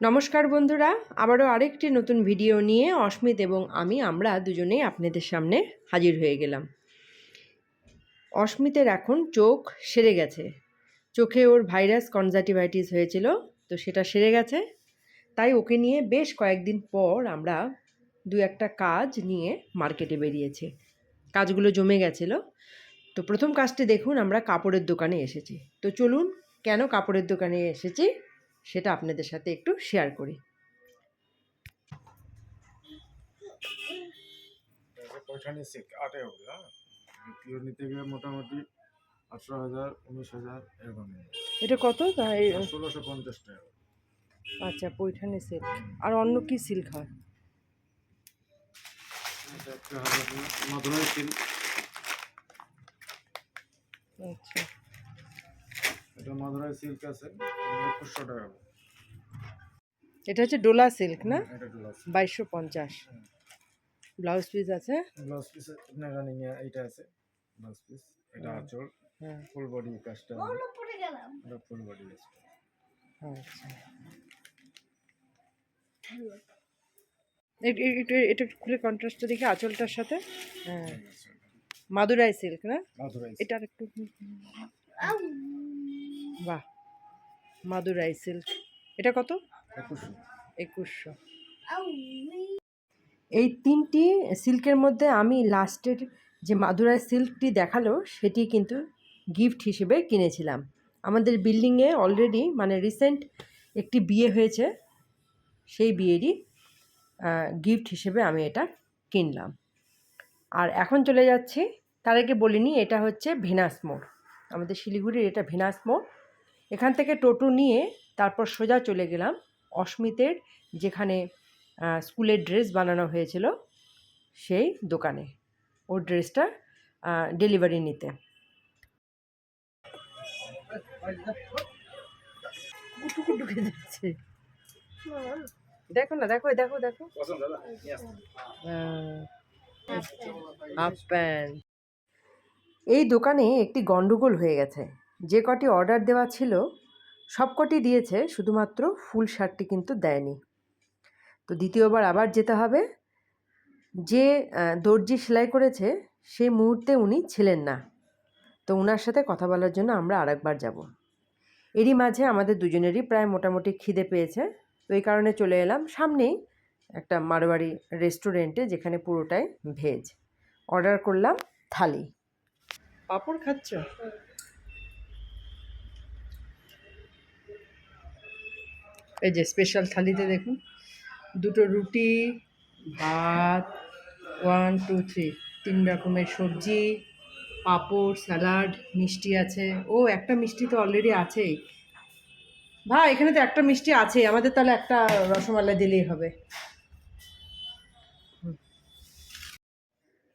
নমস্কার বন্ধুরা, আবারও আরেকটি নতুন ভিডিও নিয়ে অস্মিত এবং আমি, আমরা দুজনেই আপনাদের সামনে হাজির হয়ে গেলাম। অস্মিতের এখন চোখ সেরে গেছে। চোখে ওর ভাইরাস কনজাটিভাইটিস হয়েছিল, তো সেটা সেরে গেছে। তাই ওকে নিয়ে বেশ কয়েকদিন পর আমরা দু একটা কাজ নিয়ে মার্কেটে বেরিয়েছি। কাজগুলো জমে গেছিল। তো প্রথম কাজটি দেখুন, আমরা কাপড়ের দোকানে এসেছি। তো চলুন, কেন কাপড়ের দোকানে এসেছি? সেটা আপনাদের সাথে একটু শেয়ার করি। পৈঠানি সিল্ক আটে হবে হ্যাঁ? পিওর নিতে গেলে মোটামুটি আঠারো হাজার উনিশ হাজার এরকম এটা কত? তাই ষোলোশো পঞ্চাশ টাকা। আচ্ছা পৈঠানি সিল্ক আর অন্য কি সিল্ক হয়? মাদুরাই সিল্ক। আচ্ছা। এটা মাদুরাই সিল্ক আছে একুশশো টাকা এটা হচ্ছে ডোলা সিল্ক না? এটা ব্লাউজ বাইশশো পঞ্চাশ। ব্লাউজ পিস আছে? ব্লাউজ পিস আপনার রানিং এইটা আছে ব্লাউজ পিস এটা আঁচল। হ্যাঁ। ফুল বডি কাজটা। এটা ফুল বডি আছে আচ্ছা। এ- এ- এটা এটা একটু খুলে কন্ট্রাস্টটা দেখি আঁচলটার সাথে? হ্যাঁ। মাদুরাই সিল্ক না? মাদুরাই এটা আর একটু বাহ মাদুরাই সিল্ক এটা কত? একুশশো। একুশশো। এই তিনটি সিল্কের মধ্যে আমি লাস্টের যে মাদুরাই সিল্কটি দেখাল সেটি কিন্তু গিফট হিসেবে কিনেছিলাম। আমাদের বিল্ডিংয়ে অলরেডি মানে রিসেন্ট একটি বিয়ে হয়েছে সেই বিয়েরই গিফট হিসেবে আমি এটা কিনলাম। আর এখন চলে যাচ্ছি তার আগে বলিনি এটা হচ্ছে ভেনাস মোড়। আমাদের শিলিগুড়ির এটা ভেনাস মোড়। এখান থেকে টোটো নিয়ে তারপর সোজা চলে গেলাম অস্মিতের যেখানে স্কুলের ড্রেস বানানো হয়েছিল সেই দোকানে। ওর ড্রেসটা ডেলিভারি নিতে। ঢুকে যাচ্ছে। দেখো না দেখো দেখো দেখো। Half pant. এই দোকানে একটি গন্ডগোল হয়ে গেছে। যে কটি অর্ডার দেওয়া ছিল, সব কটি দিয়েছে, শুধুমাত্র ফুল শার্টটি কিন্তু দেয়নি। তো দ্বিতীয়বার আবার যেতে হবে। যে দর্জি সেলাই করেছে, সেই মুহূর্তে উনি ছিলেন না। তো ওনার সাথে কথা বলার জন্য আমরা আরেকবার যাব। এরই মাঝে আমাদের দুজনেরই প্রায় মোটামুটি খিদে পেয়েছে। তো এই কারণে চলে এলাম। সামনেই একটা মারোয়ারি রেস্টুরেন্টে যেখানে পুরোটাই ভেজ। অর্ডার করলাম থালি। পাপড় খাচ্ছ? এই যে স্পেশাল থালিতে দেখুন। দুটো রুটি, ভাত ওয়ান টু থ্রি তিন রকমের সবজি, পাঁপড়, স্যালাড, মিষ্টি আছে। ও, একটা মিষ্টি তো অলরেডি আছেই। ভাই, এখানে তো একটা মিষ্টি আছেই। আমাদের তাহলে একটা রসমালাই দিলেই হবে।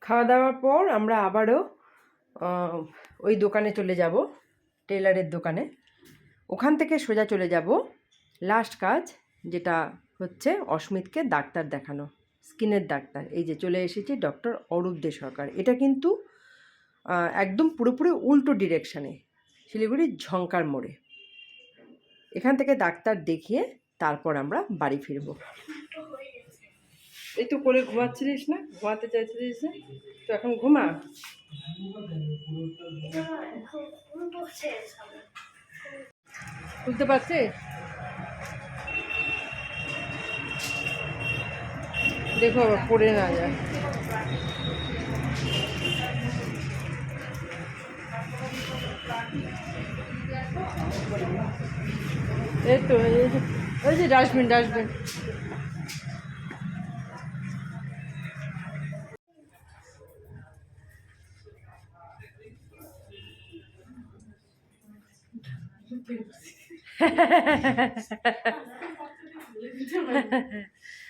খাওয়া দাওয়ার পর আমরা আবারও ওই দোকানে চলে যাব টেলারের দোকানে। ওখান থেকে সোজা চলে যাব। লাস্ট কাজ যেটা হচ্ছে অস্মিতকে ডাক্তার দেখানো স্কিনের ডাক্তার। এই যে চলে এসেছি ডক্টর অরূপ দে সরকার। এটা কিন্তু একদম পুরোপুরি উল্টো ডিরেকশানে শিলিগুড়ির ঝঙ্কার মোড়ে। এখান থেকে ডাক্তার দেখিয়ে তারপর আমরা বাড়ি ফিরবো। এই তো করে ঘুমাচ্ছিলিস না? ঘুমাতে চাইছিলিস না? তো এখন ঘুমা? বুঝতে পারছিস? দেখো আবার পড়ে না যায়। এই তো এই যে ডাস্টবিন ডাস্টবিন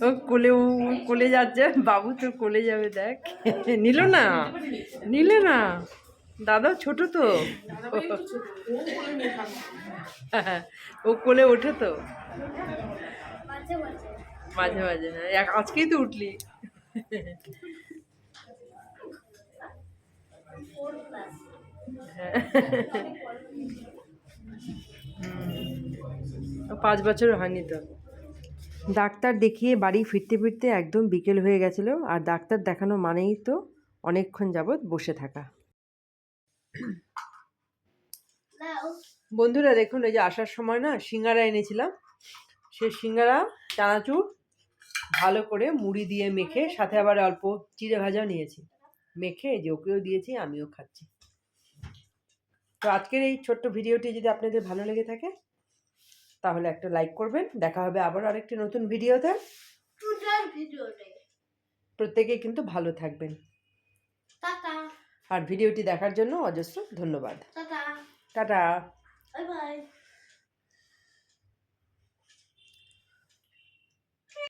ও কোলে ও কোলে যাচ্ছে বাবু তোর কোলে যাবে দেখ। নিল না? নিলে না? দাদা ছোট তো? ও কোলে ওঠে তো? মাঝে মাঝে হ্যাঁ এক- আজকেই তো উঠলি। ও পাঁচ বছর হয়নি তো। ডাক্তার দেখিয়ে বাড়ি ফিরতে ফিরতে একদম বিকেল হয়ে গেছিল আর ডাক্তার দেখানো মানেই তো অনেকক্ষণ যাবৎ বসে থাকা। বন্ধুরা দেখুন এই যে আসার সময় না সিঙ্গারা এনেছিলাম। সে সিঙ্গারা চানাচুর ভালো করে মুড়ি দিয়ে মেখে সাথে আবার অল্প চিড়ে ভাজাও নিয়েছি। মেখে এই যে ওকেও দিয়েছি আমিও খাচ্ছি। তো আজকের এই ছোট্ট ভিডিওটি যদি আপনাদের ভালো লেগে থাকে তাহলে একটা লাইক করবেন। দেখা হবে আবার আরেকটি নতুন ভিডিওতে প্রত্যেকে কিন্তু ভালো থাকবেন। আর ভিডিওটি দেখার জন্য অজস্র ধন্যবাদ। টাটা। টাটা।